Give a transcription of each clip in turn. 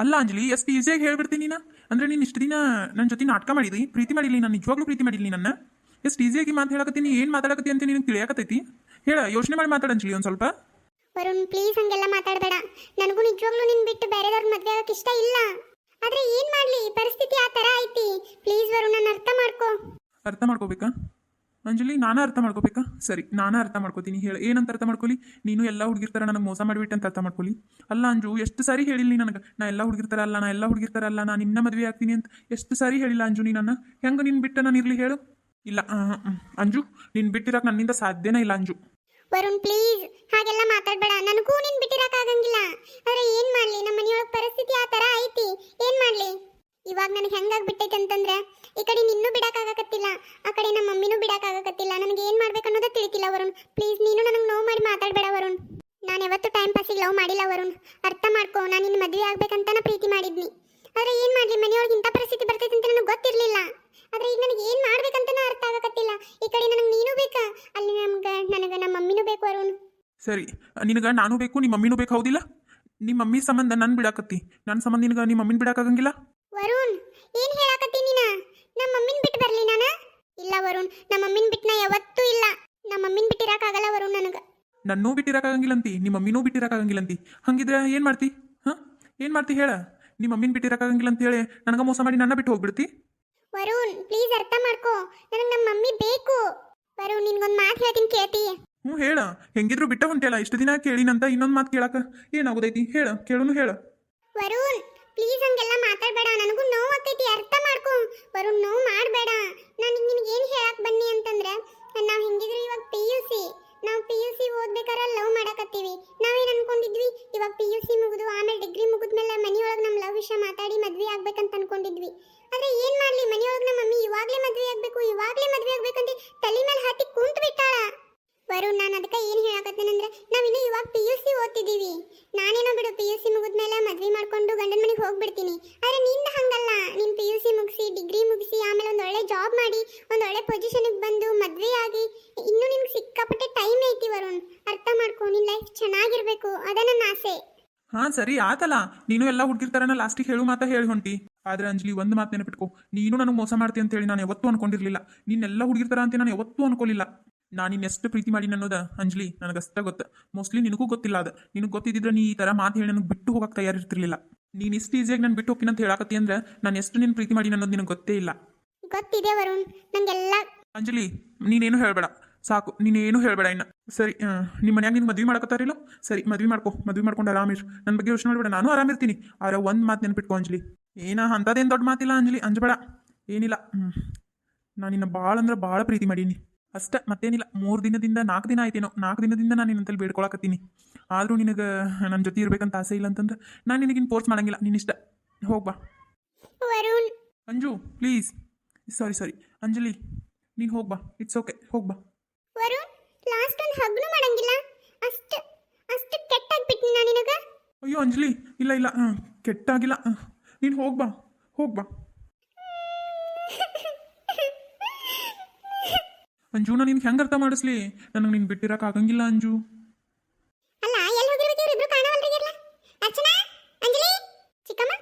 ಅಲ್ಲ ಅಂಜಲಿ ಎಷ್ಟು ಈಸಿಯಾಗಿ ಹೇಳ್ಬಿಡ್ತೀನಿ ನೀನು. ಅಂದ್ರೆ ನೀನು ಇಷ್ಟು ದಿನ ನನ್ನ ಜೊತೆ ನಾಟಕ ಮಾಡಿದಿ ಪ್ರೀತಿ ಮಾಡಿಲ್ಲ ನಾನು ನಿಜವಾಗ್ಲೂ ಪ್ರೀತಿ ಮಾಡಿಲ್ಲ ನನ್ನ. ಎಷ್ಟು ಈಸಿಯಾಗಿ ಮಾತು ಹೇಳಕತ್ತೀನಿ ಏನು ಮಾತಾಡಕತ್ತಿ ಅಂತ ನಿನಗೆ ತಿಳಿಯಾಕತ್ತೈತಿ? ಹೇಳ ಯೋಚನೆ ಮಾಡಿ ಮಾತಾಡ ಅಂಜಲಿ ಒಂದು ಸ್ವಲ್ಪ. ವರುಣ್ ಪ್ಲೀಸ್ ಹಂಗೆಲ್ಲ ಮಾತಾಡಬೇಡ. ನನಗೂ ನಿಜವಾಗ್ಲೂ ನಿನ್ನ ಬಿಟ್ಟು ಬೇರೆದವ್ರ ಮದುವೆ ಆಗಕ್ಕೆ ಇಷ್ಟ ಇಲ್ಲ. ಆದ್ರೆ ಏನು ಮಾಡ್ಲಿ ಪರಿಸ್ಥಿತಿ ಆ ತರ ಐತಿ. ಪ್ಲೀಸ್ ವರುಣ್ ನನ್ನ ಅರ್ಥ ಮಾಡ್ಕೋ. ಅರ್ಥ ಮಾಡ್ಕೋಬೇಕಾ? ಅಂಜಲಿ, ನಾನು ಅರ್ಥ ಮಾಡ್ಕೋಬೇಕಾ? ಸರಿ, ನಾನು ಅರ್ಥ ಮಾಡ್ಕೋತೀನಿ, ಹೇಳಿ. ಏನಂತ ಅರ್ಥ ಮಾಡ್ಕೊಳ್ಳಿ ನೀನು ಎಲ್ಲ ಹುಡುಗಿರ್ತಾರ ನನಗೆ ಮೋಸ ಮಾಡಿಬಿಟ್ಟು ಅಂತ ಅರ್ಥ ಮಾಡ್ಕೊಳ್ಳಿ ಅಲ್ಲ ಅಂಜು, ಎಷ್ಟು ಸಾರಿ ಹೇಳಿಲ್ಲ ನನಗೆ? ನಾ ಎಲ್ಲ ಹುಡುಗಿರ್ತಾರ ಅಲ್ಲ, ನಾ ಎಲ್ಲ ಹುಡುಗಿರ್ತಾರ ಅಲ್ಲ ನಾನು ನಿನ್ನ ಮದುವೆ ಆಗ್ತೀನಿ ಅಂತ ಎಷ್ಟು ಸಾರಿ ಹೇಳಿಲ್ಲ ಅಂಜು ನೀ ನನ್ನ? ಹೆಂಗೆ ನಿನ್ನ ಬಿಟ್ಟು ನಾನು ಇರಲಿ ಹೇಳು? ಇಲ್ಲ ಅಂಜು ನಿನ್ನ ಬಿಟ್ಟಿರಕ್ಕೆ ನನ್ನಿಂದ ಸಾಧ್ಯನೇ ಇಲ್ಲ ಅಂಜು. ವರುಣ್, ಪ್ಲೀಸ್, ಹಾಗೆಲ್ಲ ಮಾತಾಡಬೇಡ. ನನಗೂ ನಿನ್ ಬಿಟ್ಟಿರಕ್ ಆಗಂಗಿಲ್ಲ. ಆದ್ರೆ ಏನ್ ಮಾಡ್ಲಿ? ನಮ್ಮ ಮನೆಯೊಳಗೆ ಪರಿಸ್ಥಿತಿ ಆ ತರ ಐತಿ. ಏನ್ ಮಾಡ್ಲಿ? ಇವಾಗ ನನಗೆ ಹೆಂಗಾಗ್ಬಿಟ್ಟೈತೆ ಅಂತಂದ್ರೆ, ಈ ಕಡೆ ನಿನ್ನೂ ಬಿಡಕ್ಕಾಗಕತ್ತಿಲ್ಲ, ಆ ಕಡೆ ನಮ್ಮ ಮಮ್ಮಿನೂ ಬಿಡಕ್ಕಾಗಕತ್ತಿಲ್ಲ, ನನಗೆ ಏನು ಮಾಡ್ಬೇಕು ಅನ್ನೋದು ತಿಳಿತಿಲ್ಲ ವರುಣ್. ಪ್ಲೀಸ್ ನೀನು ನನಗೆ ನೋವು ಮಾಡಿ ಮಾತಾಡಬೇಡ ವರುಣ್. ನಾನು ಯಾವತ್ತೂ ಟೈಮ್ ಪಾಸಿಗೆ ಲವ್ ಮಾಡಿಲ್ಲ ವರುಣ್. ಅರ್ಥ ಮಾಡ್ಕೋ, ನಾನು ನಿನ್ನ ಮದುವೆ ಆಗ್ಬೇಕಂತಾನ ಪ್ರೀತಿ ಮಾಡಿದ್ನಿ. ಆದರೆ ಏನು ಮಾಡಲಿ, ಮನೆಯೊಳಗೆ ಇಂಥ ಪರಿಸ್ಥಿತಿ ಬರ್ತೈತೆ ಅಂತ ನನಗೆ ಗೊತ್ತಿರಲಿಲ್ಲ. ಆದರೆ ಈಗ ನನಗೆ ಏನ್ ಮಾಡ್ಬೇಕಂತನ ಅರ್ಥ ಆಗಕತ್ತಿಲ್ಲ. ಈ ಕಡೆ ನನಗೆ ನೀನು ಬೇಕಾ? ಅಲ್ಲಿ ನಮ್ಗೆ, ನನಗೆ ನಮ್ಮ ಮಮ್ಮಿನೂ ಬೇಕು ವರುಣ್. ಸರಿ, ನಿನಗೆ ನಾನು ಬೇಕು ನಿಮ್ಮ ಮಮ್ಮಿನೂ ಬೇಕು, ಹೌದಿಲ್ಲ? ನಿಮ್ಮ ಮಮ್ಮಿ ಸಂಬಂಧ ನನ್ನ ಬಿಡಾಕತ್ತಿ. ನನ್ನ ಸಂಬಂಧ ನಿನಗೆ ನಿಮ್ಮ ಮಮ್ಮಿನ ಬಿಡಕ್ಕಾಗಂಗಿಲ್ಲ ವರುಣ್ ಏನ್ ಹೇಳಾಕತ್ತೀನಿ ನೀನ? ನಮ್ಮ ಮಮ್ಮಿನ ಬಿಟ್ಟು ಬರ್ಲಿ ನಾನ? ಇಲ್ಲ ವರುಣ್ ನಮ್ಮ ಮಮ್ಮಿನ ಬಿಟ್ಟು ನಾ ಯಾವತ್ತೂ ಇಲ್ಲ. ನಮ್ಮ ಮಮ್ಮಿನ ಬಿಟ್ಟಿರಾಕಾಗಲ್ಲ ವರುಣ್ ನನಗ. ನನ್ನೂ ಬಿಟ್ಟಿರಕ್ಕಾಗಂಗಿಲ್ಲಂತಿ ನಿಮ್ಮ ಮಮ್ಮಿನೂ ಬಿಟ್ಟಿರಕ್ಕಾಗಂಗಿಲ್ಲಂತಿ ಹಂಗಿದ್ರೆ ಏನು ಮಾಡ್ತಿ? ಹಾಂ? ಏನು ಮಾಡ್ತಿ ಹೇಳ? ನಿಮ್ಮ ಮಮ್ಮಿನ ಬಿಟ್ಟಿರಕ್ಕಾಗಂಗಿಲ್ಲ ಅಂತ ಹೇಳಿ ನನಗೆ ಮೋಸ ಮಾಡಿ ನನ್ನ ಬಿಟ್ಟು ಹೋಗ್ಬಿಡ್ತಿ? ವರುಣ್ ಪ್ಲೀಸ್ ಅರ್ಥ ಮಾಡ್ಕೋ. ನನಗೆ ನಮ್ಮ ಮಮ್ಮಿ ಬೇಕು. ವರುಣ್ ನಿನ್ಗೊಂದು ಮಾತು ಹೇಳ್ತೀನಿ ಕೇಳ್ತಿ. ಹ್ಞೂ ಹೇಳ. ಹೆಂಗಿದ್ರು ಬಿಟ್ಟ ಹೊಂಟೇಳ ಇಷ್ಟು ದಿನ ಕೇಳಿನಂತ ಇನ್ನೊಂದು ಮಾತು ಕೇಳಕ ಏನಾಗೋದೈತಿ? ಹೇಳ ಕೇಳುನು ಹೇಳ. ವರುಣ್ ಪ್ಲೀಸ್ ಹಂಗೆಲ್ಲ ಮಾತಾಡಬೇಡ. ನನಗೂ ನೋವು ಆಕೈತಿ ಅರ್ಥ ಮಾಡ್ಕೊ. ವರುಣ್, ನೋವು ಮಾಡಬೇಡ. ನಾನು ನಿನಗೆ ಏನು ಹೇಳಕ್ ಬನ್ನಿ ಅಂತಂದ್ರೆ, ನಾವು ಹೆಂಗಿದ್ರು ಇವಾಗ ಪಿ ಯು ಸಿ ನಾವು ಪಿ ಯು ಸಿ ಓದ್ಬೇಕಾರೆ ಲವ್ ಮಾಡಕತ್ತೀವಿ. ನಾವೇನು ಅನ್ಕೊಂಡಿದ್ವಿ? ಇವಾಗ ಪಿ ಯು ಸಿ ಮುಗಿದು, ಆಮೇಲೆ ಡಿಗ್ರಿ ಮುಗಿದ್ಮೇಲೆ ಮನೆಯೊಳಗೆ ನಮ್ಮ ಲವ್ ವಿಷಯ ಮಾತಾಡಿ ಮದ್ವೆ ಆಗ್ಬೇಕಂತ ಅನ್ಕೊಂಡಿದ್ವಿ ಆದ್ರೆ ಏನ್ ಮಾಡ್ಲಿ ಮನೆಯೊಳಗೆ ನಮ್ಮ ಮಮ್ಮಿ ಇವಾಗ್ಲೇ ಮದ್ವೆ ಆಗ್ಬೇಕು ಇವಾಗ್ಲೇ ಮದ್ವೆ ಆಗ್ಬೇಕಂತ ತಲೆ ಮೇಲೆ ಹಾಕಿ ಕುಂತ್ ಬಿಟ್ಟಾಳ ವರುಣ್ ನಾನು ಅದಕ್ಕೆ ಏನು ಹೇಳಕತ್ತೇನಂದ್ರೆ ನಾವಿನ್ನು ಇವಾಗ ಪಿ ಯು ಸಿ ಓದ್ತಿದ್ದೀವಿ. ನಾನೇನೋ ಬಿಡು ಪಿ ಯು ಸಿ ಮುಗಿದ್ಮೇಲೆ ಮದ್ವೆ ಮಾಡ್ಕೊಂಡು ಗಂಡನ ಮನೆಗೆ ಹೋಗ್ಬಿಡ್ತೀನಿ. ಆದ್ರೆ ನಿಂದ ಹಂಗಲ್ಲ. ನಿನ್ ಪಿ ಯು ಮುಗಿಸಿ ಡಿಗ್ರಿ ಮುಗಿಸಿ, ಆಮೇಲೆ ಒಂದು ಒಳ್ಳೆ ಜಾಬ್ ಮಾಡಿ, ಒಂದು ಒಳ್ಳೆ ಪೊಸಿಷನಿಗೆ ಬಂದು ಮದ್ವೆ ಆಗಿ, ಇನ್ನೂ ನಿಮ್ಗೆ ಸಿಕ್ಕಾಪಟ್ಟೆ ಟೈಮ್ ಐತಿ ವರುಣ್. ಅರ್ಥ ಮಾಡ್ಕೊ ನಿನ್ನ ಲೈಫ್ ಚೆನ್ನಾಗಿರ್ಬೇಕು. ಅದ ನನ್ನ ಆಸೆ. ಹಾ, ಸರಿ, ಆತಲ್ಲ. ನೀನು ಎಲ್ಲ ಹುಡುಗಿರ್ತಾರನ ಲಾಸ್ಟಿಗೆ ಹೇಳು ಮಾತಾ ಹೇಳಿ ಹೊಂಟಿ. ಆದ್ರೆ ಅಂಜಲಿ, ಒಂದು ಮಾತು ನೆನಪಿಟ್ಕೋ. ನೀನು ನನಗೆ ಮೋಸ ಮಾಡ್ತೀನಿ ಅಂತ ಹೇಳಿ ನಾನು ಯಾವತ್ತೂ ಅನ್ಕೊಂಡಿರ್ಲಿಲ್ಲ. ನೀನೆಲ್ಲ ಹುಡುಗಿರ್ತಾರ ಅಂತ ನಾನು ಯಾವತ್ತೂ ಅನ್ಕೊಲಿಲ್ಲ. ನಾನು ಇನ್ನೆಷ್ಟು ಪ್ರೀತಿ ಮಾಡಿ ಅನ್ನೋದ ಅಂಜಲಿ ನನಗಷ್ಟ ಗೊತ್ತ. ಮೋಸ್ಟ್ಲಿ ನಿನಗೂ ಗೊತ್ತಿಲ್ಲ ಅದು. ನಿನಗೆ ಗೊತ್ತಿದ್ದಿದ್ರೆ ನೀ ಈ ಥರ ಮಾತು ಹೇಳಿ ನನಗೆ ಬಿಟ್ಟು ಹೋಗಕ್ಕೆ ತಯಾರಿರ್ತಿರ್ಲಿಲ್ಲ. ನೀನು ಇಷ್ಟು ಈಸಿಯಾಗಿ ನಾನು ಬಿಟ್ಟು ಹೋಗ್ತೀನಿ ಅಂತ ಹೇಳಕತ್ತಿ ಅಂದ್ರೆ ನಾನು ಎಷ್ಟು ನಿನ್ನ ಪ್ರೀತಿ ಮಾಡಿ ಅನ್ನೋದು ನಿನಗೆ ಗೊತ್ತೇ ಇಲ್ಲ. ಗೊತ್ತಿದೆ ವರುಣ್ ನಂಗೆಲ್ಲ ಅಂಜಲಿ ನೀನೇನು ಹೇಳಬೇಡ. ಸಾಕು ನೀನೇನು ಹೇಳಬೇಡ ಇನ್ನು. ಸರಿ ನಿಮ್ಮ ಮನ್ಯಾಗ ನಿನ್ನ ಮದ್ವೆ ಮಾಡಕತ್ತಾರಿಲ್ಲ? ಸರಿ ಮದ್ವೆ ಮಾಡ್ಕೊ ಮದ್ವೆ ಮಾಡ್ಕೊಂಡು ಆರಾಮಿರು ನನ್ನ ಬಗ್ಗೆ ಯೋಚನೆ ಮಾಡಬೇಡ ನಾನು ಆರಾಮಿರ್ತೀನಿ ಆದ್ರೆ ಒಂದು ಮಾತು ನೆನ್ಪಿಟ್ಕೊ ಅಂಜಲಿ. ಏನ ಅಂಥದ್ದೇನು ದೊಡ್ಡ ಮಾತಿಲ್ಲ ಅಂಜಲಿ ಅಂಜಬೇಡ. ಏನಿಲ್ಲ ನಾನು ನಿನ್ನ ಭಾಳ ಅಂದ್ರೆ ಭಾಳ ಪ್ರೀತಿ ಮಾಡೀನಿ. ಅಷ್ಟೇ ಮತ್ತೇನಿಲ್ಲ. ಮೂರು ದಿನದಿಂದ ನಾಲ್ಕು ದಿನ ಆಯ್ತೇನೋ. ನಾಲ್ಕು ದಿನದಿಂದ ನಾನು ನಿನ್ನಂತಲ್ಲಿ ಬೇಡ್ಕೊಳಕತ್ತೀನಿ. ಆದರೂ ನಿನಗೆ ನನ್ನ ಜೊತೆ ಇರಬೇಕಂತ ಆಸೆ ಇಲ್ಲ ಅಂತಂದ್ರೆ ನಾನು ನಿನಗಿನ್ ಫೋರ್ಸ್ ಮಾಡಂಗಿಲ್ಲ. ನಿನ್ನಿಷ್ಟ ಹೋಗ್ಬಾ Varun. Anju please sorry sorry Anjali ನೀನು ಹೋಗ್ಬಾ ಇಟ್ಸ್ ಓಕೆ ಹೋಗ್ಬಾ ವರುಣ್ ಲಾಸ್ಟ್ ಒಂದು ಹಗ್ನು ಮಾಡಂಗಿಲ್ಲ. ಅಷ್ಟು ಅಷ್ಟು ಕೆಟ್ಟಾಗ್ಬಿಟ್ಟಿನಿ ನಾನು ನಿನಗೆ? ಅಯ್ಯೋ ಅಂಜಲಿ ಇಲ್ಲ ಇಲ್ಲ. ಕೆಟ್ಟಾಗಿಲ್ಲ. ನೀನು ಹೋಗ್ಬಾ ಹೋಗ್ಬಾ ಅಂಜು ನಾನು ನಿನ್ಗೆ ಹೆಂಗೆ ಅರ್ಥ ಮಾಡಿಸ್ಲಿ? ನನಗೆ ನೀನು ಬಿಟ್ಟಿರಕ್ಕೆ ಆಗಂಗಿಲ್ಲ ಅಂಜು ಅಲ್ಲ ಎಲ್ಲಿ ಹೋಗಿರ್ಬೇಕು ಇವ್ರಿಬ್ರು ಕಾಣವಲ್ರಿಗಿರ್ಲ ಅರ್ಚನಾ ಅಂಜಲಿ ಚಿಕ್ಕಮ್ಮ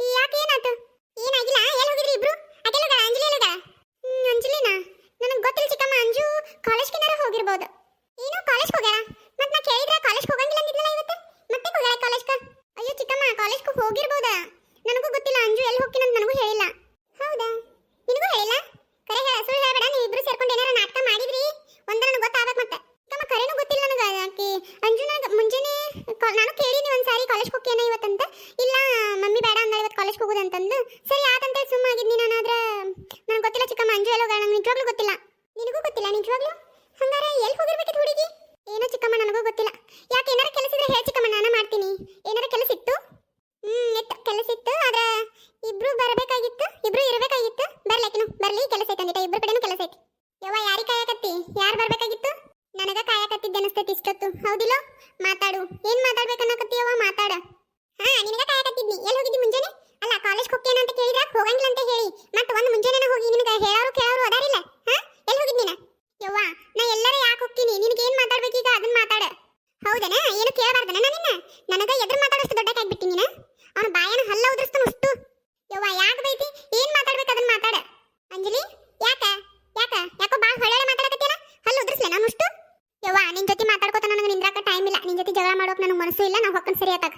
ಈ ಯಾಕೆ ಏನಾಯ್ತು ಏನಾಗಿಲ್ಲ ಎಲ್ಲಿ ಹೋಗಿದ್ರಿ ಇಬ್ರು ಅಕೆಲ್ಲ ಅಂಜಲಿ ಎಲ್ಲೋಗ ಹ್ಮ್ ಅಂಜಲಿನಾ ನನಗೆ ಗೊತ್ತಿಲ್ಲ ಚಿಕ್ಕಮ್ಮ ಅಂಜು ಕಾಲೇಜ್ ಕಿನಾರ ಹೋಗಿರ್ಬೋದು ಏನು ಕಾಲೇಜ್ ಹೋಗ್ಯಾಳ ಮತ್ತೆ ನಾ ಕೇಳಿದ್ರೆ ಕಾಲೇಜ್ ಹೋಗಂಗಿಲ್ಲ ಅಂದಿದ್ಲಲ್ಲ ಇವತ್ತು ಮತ್ತೆ ಹೋಗ್ಯಾಳ ಕಾಲೇಜ್ಕ ಅಯ್ಯೋ ಚಿಕ್ಕಮ್ಮ ಕಾಲೇಜ್ಗೆ ಹೋಗಿರ್ಬೋದಾ ನನಗೂ ಗೊತ್ತಿಲ್ಲ ಅಂಜು ಎಲ್ಲಿ ಹೋಗ್ತೀನಿ ಅಂತ ನನಗೂ ಹೇಳಿಲ್ಲ ಹೌದಾ ನಿನಗೂ ಹೇಳಿಲ್ಲ ಕರೆ ಹೇಳ ಸುಳ್ಳು ಹೇಳಬೇಡ ನೀವು ಇಬ್ರು ಸೇರ್ಕೊಂಡು ಏನಾರ ನಾಟಕ ಮಾಡಿದ್ರಿ ಒಂದರ ಗೊತ್ತಾಗಬೇಕು ಮತ್ತೆ ತಮ್ಮ ಕರೆನೂ ಗೊತ್ತಿಲ್ಲ ನನಗೆ ಆಕೆ ಅಂಜುನಾಗ ಮುಂಜಾನೆ ಕಾ- ನಾನು ಕೇಳೀನಿ ಒಂದ್ಸಾರಿ ಕಾಲೇಜ್ ಹೋಗ್ತೇನೆ ಇವತ್ತಂತ ಇಲ್ಲ ಮಮ್ಮಿ ಬೇಡ ಅಂದ ಇವತ್ತು ಕಾಲೇಜ್ ಹೋಗೋದಂತಂದು ಸರಿ ಆತಂತ ಸುಮ್ಮಾಗಿದ್ನಿ ನಾನು ಆದ್ರೆ ನನಗೆ ಗೊತ್ತಿಲ್ಲ ಚಿಕ್ಕಮ್ಮ ಅಂಜು ಎಲ್ಲೋಗ ನಂಗೆ ನಿಜವಾಗ್ಲೂ ಗೊತ್ತಿಲ್ಲ ನಿನಗೂ ಗೊತ್ತಿಲ್ಲ ನಿಜವಾಗ್ಲೂ ಹಂಗಾರೆ ಎಲ್ಲಿ ಹೋಗಿರ್ಬೇಕಿತ್ತು ಹುಡುಗಿ? ಏನೋ ಚಿಕ್ಕಮ್ಮ, ನನಗೂ ಗೊತ್ತಿಲ್ಲ. ಯಾಕೆ ಏನಾರ ಕೆಲಸ ಇದ್ರೆ ಹೇಳಿ ಚಿಕ್ಕಮ್ಮ, ನಾನು ಮಾಡ್ತೀನಿ. ಏನಾರ ಕೆಲಸ ಇತ್ತು? ಹ್ಮ್, ಇತ್ತು. ಕೆಲಸ ಇತ್ತು, ಆದ್ರೆ ಇಬ್ರು ಬರಬೇಕಾಗಿತ್ತು, ಇಬ್ರು ಇರಬೇಕಾಗಿತ್ತು. ಬರ್ಲಾಕಿನು ಬರ್ಲಿ, ಕೆಲಸ ಐತೆ ಅಂದಿಟ್ಟ ಇಬ್ರು ಕಡೆನೂ ಕೆಲಸ ಐತಿ. ಯವ್ವ, ಯಾರಿಗೆ ಕಾಯಕತ್ತಿ? ಯಾರು ಬರಬೇಕಾಗಿತ್ತು? ನನಗ ಕಾಯಕತ್ತಿದ್ದೆ ಅನಿಸ್ತೈತಿ ಇಷ್ಟೊತ್ತು. ಹೌದಿಲ್ಲೋ? ಮಾತಾಡು. ಏನ್ ಮಾತಾಡ್ಬೇಕನ್ನಕತ್ತೀಯವ್ವ ಮಾತಾಡ. ಹಾ, ನಿನಗ ಕಾಯಕತ್ತಿದ್ನಿ. ಎಲ್ಲಿ ಹೋಗಿದ್ದಿ ಮುಂಜಾನೆ? ಅಲ್ಲ ಕಾಲೇಜ್ ಹೋಗ್ತೇನೆ ಅಂತ ಕೇಳಿದ್ರ? ಹೋಗಂಗಿಲ್ಲ ಅಂತ ಹೇಳಿ. ಮತ್ತೆ ಒಂದು ಮುಂಜಾನೆ ಹೋಗಿ ನಿನಗ ಹೇಳೋರು ಕೇಳೋರು ಅದಾರಿಲ್ಲ ಹಾ ಎಲ್ಲಿ ಹೋಗಿದ್ ನೀನ ಯವ್ವ ನಾ ಎಲ್ಲರ ಯಾಕೆ ಹೋಗ್ತೀನಿ ನಿನಗೆ ಏನ್ ಮಾತಾಡ್ಬೇಕೀಗ ಅದನ್ನ ಮಾತಾಡ ಹೌದನ ಏನು ಕೇಳಬಾರ್ದನ ನಿನ್ನ ನನಗ ಎದ್ರ ಮಾತಾಡೋಷ್ಟು ದೊಡ್ಡಕ್ಕಾಗ್ಬಿಟ್ಟಿ ನೀನ ಅವನು ಬಾಯಿ ಬಾಯನ ಹಲ್ಲ ಉದ್ರಸ್ತಾನ ಅಷ್ಟು ಯವ್ವ ಯಾಕೆ ಬೈತಿ ಏನ್ ಮಾತಾಡ್ಬೇಕು ಅದನ್ನ ಮಾತಾಡ ಅಂಜಲಿ ಯಾಕ ಯಾಕ ಯಾಕೋ ಬಾ ಹೊಳೆ ಮಾತಾಡಕತ್ತಿಯಲ್ಲ ಹಲ್ಲು ಉದ್ರಸ್ಲೆ ನಾನು ಅಷ್ಟು ಯವ್ವ ನಿನ್ ಜೊತೆ ಮಾತಾಡ್ಕೋತ ನನಗೆ ನಿಂದ್ರಾಕ ಟೈಮ್ ಇಲ್ಲ ನಿನ್ ಜೊತೆ ಜಗಳ ಮಾಡೋಕ್ ನನಗೆ ಮನಸ್ಸು ಇಲ್ಲ, ನಾವು ಹೊಕ್ಕನ್ ಸರಿ ಆತಾಗ.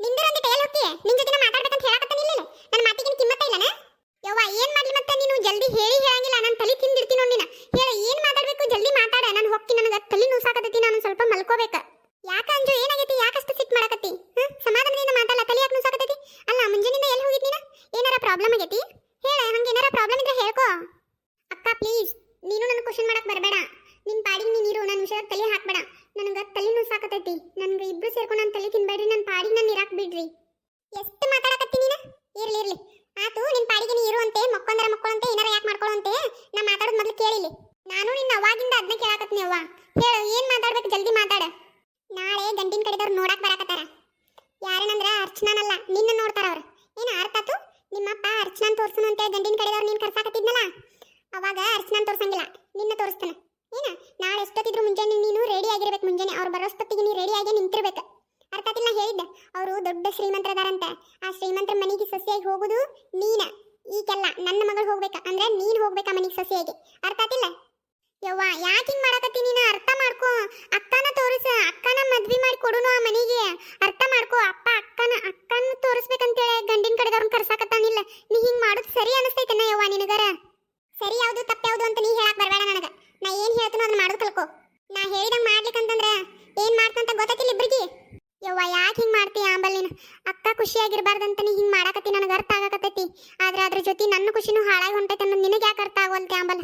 ನಿಂದಿರಂದಿ ಕೈಯಲ್ಲಿ ಹೋಗ್ತೀಯ? ನಿನ್ ಜೊತೆ ಮಾತಾಡ್ಬೇಕಂತ ಮಾತಾಡ್ಬೇಕಂತ ಹೇಳಕತ್ತಾನಿಲ್ಲ ನನ್ನ ಮಾತಿಗೆ ಕಿಮ್ಮತ್ತ ಇಲ್ಲನ? ಯವ್ವ, ಏನ್ ಮಾಡ್ಲಿ ಮತ್ತೆ ನೀನು? ಜಲ್ದಿ ಹೇಳಿ ಹೇಳಂಗಿಲ್ಲ, ನಾನು ತಲೆ ತಿಂದಿರ್ತೀನಿ ನೋಡ್ ಹೇಳ, ಏನ್ ಮಾತಾಡ್ಬೇಕು? ಜಲ್ದಿ ಮಾತಾಡ, ನಾನು ಹೊಕ್ಕಿ ನನಗೆ ತಲೆ ನೂಸಾಕತ್ತೀನಿ ನಾನು ಸ್ವಲ್ಪ ಮಲ್ಕೋಬೇಕ. ಯಾಕ ಅಂಜು, ಏನಾಗೈತಿ? ಯಾಕಷ್ಟು ಸಿಟ್ ಮಾಡಕತ್ತಿ? ಹ್ಮ್ ಮಾತಾಡಲ್ಲ ತಲೆ ಯಾಕೆ ನುಸಾಕತ್ತೈತಿ ಅಲ್ಲ ಮುಂಜಾನಿಂದ ಎಲ್ಲಿ ಹೋಗಿದ್ ನೀನ ಏನಾರ ಪ್ರಾಬ್ಲಮ್ ಆಗೈತಿ ಹೇಳ ಹಂಗೆ ಏನಾರ ಪ್ರಾಬ್ಲಮ್ ಇದ್ರೆ ಹೇಳ್ಕೋ ಅಕ್ಕ ಪ್ಲೀಸ್ ನೀನು ನನ್ನ ಕ್ವಶನ್ ಮಾಡಕ್ ಬರಬೇಡ ನಿನ್ ಪಾಡಿಗೆ ನೀನು ಇರು ನನ್ನ ವಿಷಯದಾಗ ತಲೆ ಹಾಕ್ಬೇಡ ನನಗೆ ತಲೆ ನುಸಾಕತೈತಿ ನನ್ಗೆ ಇಬ್ರು ಸೇರ್ಕೊಂಡು ನನ್ನ ತಲೆ ತಿನ್ಬೇಡ್ರಿ ನನ್ನ ಪಾಡಿಗೆ ನಾನು ಇರಾಕ್ ಬಿಡ್ರಿ. ಎಷ್ಟು ಮಾತಾಡಕತ್ತೀನಿ ನೀನು? ಇರ್ಲಿ ಇರ್ಲಿ. ಆತು, ನಿನ್ ಪಾಡಿಗೆ ನೀ ಇರುವಂತೆ ಮಕ್ಕೊಂದರ ಮಕ್ಕಳಂತೆ, ಏನಾರ ಯಾಕೆ ಮಾಡ್ಕೊಳ್ಳುವಂತೆ ನಾ ಮಾತಾಡೋದು ಮೊದಲು ಕೇಳಿಲಿ. ನಾನು ನಿನ್ನ ಅವಾಗಿಂದ ಅದನ್ನ ಕೇಳಾಕತ್ತೀನಿ ಅವ್ವ. ಹೇಳು, ಏನು ಮಾತಾಡ್ಬೇಕು? ಜಲ್ದಿ ಮಾತಾಡ. ನಾಳೆ ಗಂಡಿನ ಕಡೆದವ್ರು ನೋಡಕ್ ಬರಾಕತ್ತಾರ. ಯಾರೇನಂದ್ರ ಅರ್ಚನಾನಲ್ಲ, ನಿನ್ನ ನೋಡ್ತಾರ ಅವ್ರು. ಏನು ಅರ್ಥಾತು ನಿಮ್ಮಪ್ಪ ಅರ್ಚನಾನ್ ತೋರ್ಸನು ಅಂತ ಗಂಡಿನ ಕಡೆದವ್ರು ನೀನ್ ಕರ್ಸಾಕತ್ತಿದ್ನಲ್ಲ ಅವಾಗ ಅರ್ಚನಾನ್ ತೋರ್ಸಂಗಿಲ್ಲ ನಿನ್ನ ತೋರಿಸ್ತಾನ ಏನ ನಾಳೆ ಎಷ್ಟೊತ್ತಿದ್ರು ಮುಂಜಾನೆ ನೀನು ರೆಡಿ ಆಗಿರ್ಬೇಕು ಮುಂಜಾನೆ. ಅವ್ರು ಬರೋಷ್ಟೊತ್ತಿಗೆ ನೀ ರೆಡಿ ಆಗಿ ನಿಂತಿರ್ಬೇಕು. ಅರ್ಥಾತಿಲ್ಲ ಹೇಳಿದ್ದೆ. ಅವರು ದೊಡ್ಡ ಶ್ರೀಮಂತರದಾರಂತೆ. ಆ ಶ್ರೀಮಂತರ ಮನೆಗೆ ಸೊಸೆಯಾಗಿ ಹೋಗುದು ನೀನ. ಈಗೆಲ್ಲ ನನ್ನ ಮಗಳು ಹೋಗ್ಬೇಕ? ಅಂದ್ರೆ ನೀನ್ ಹೋಗ್ಬೇಕಾ ಮನೆಗೆ ಸೊಸೆಯಾಗಿ? ಅರ್ಥಾತಿಲ್ಲ ಯವ್ವ, ಯಾಕೆ ಹಿಂಗ್ ಮಾಡಕತ್ತಿ ನೀನು? ಅರ್ಥ ಮಾಡ್ಕೋ. ಅಕ್ಕನ ತೋರಿಸ. ಅಕ್ಕನ ಮದ್ವಿ ಮಾಡಿ ಕೊಡುನು ಆ ಮನೆಗೆ. ಅರ್ಥ ಮಾಡ್ಕೋ. ಅಪ್ಪ ಅಕ್ಕನ ಅಕ್ಕನ ತೋರಿಸ್ಬೇಕಂತೇಳಿ ಗಂಡಿನ ಕಡೆದವ್ರನ್ನ ಕರ್ಸಾಕತ್ತಾನಿಲ್ಲ. ನೀ ಹಿಂಗ್ ಮಾಡೋದು ಸರಿ ಅನಿಸ್ತೈತೇನ ಯವ್ವ ನಿನಗರ? ಸರಿ ಯಾವ್ದು, ತಪ್ಪ ಯಾವುದು ಅಂತ ನೀ ಹೇಳಕ್ ಬರಬೇಡ ನನಗ. ನಾ ಏನ್ ಹೇಳ್ತೀನೋ ಅದನ್ನ ಮಾಡೋದು ಕಲ್ಕೋ. ನಾ ಹೇಳಿದಂಗ್ ಮಾಡ್ಲಿಕ್ಕಂತಂದ್ರ ಏನ್ ಮಾಡ್ತಂತ ಗೊತ್ತೈತಿಲ್ಲ ಇಬ್ರಿಗೆ. ಯವ್ವ, ಯಾಕೆ ಹಿಂಗ್ ಮಾಡ್ತೀಯ ಆಂಬಲ್ ಅಕ್ಕ ಖುಷಿಯಾಗಿರ್ಬಾರ್ದಂತ ನೀ ಹಿಂಗ್ ಮಾಡಾಕತ್ತಿ, ನನಗೆ ಅರ್ಥ ಆಗಕತ್ತೈತಿ. ಆದ್ರೆ ಅದ್ರ ಜೊತೆ ನನ್ನ ಖುಷಿನೂ ಹಾಳಾಗಿ ಹೊಂಟೈತೆ ಅನ್ನೋದು ನಿನಗೆ ಯಾಕೆ ಅರ್ಥ ಆಗೋಲ್ತೆ ಆಂಬಲ್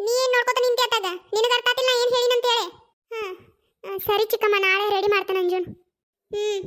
ನೀ ಏನ್ ನೋಡ್ಕೊತ ನಿಂತಿ ಅತ್ತಾಗ ನಿನಗೆ ಅರ್ಥ ಆತಿಲ್ಲ ಏನ್ ಹೇಳಿನಂತ ಹೇಳಿ ಹಾ ಸರಿ ಚಿಕ್ಕಮ್ಮ, ನಾಳೆ ರೆಡಿ ಮಾಡ್ತೇನೆ ಅಂಜುನ್. ಹ್ಮ್.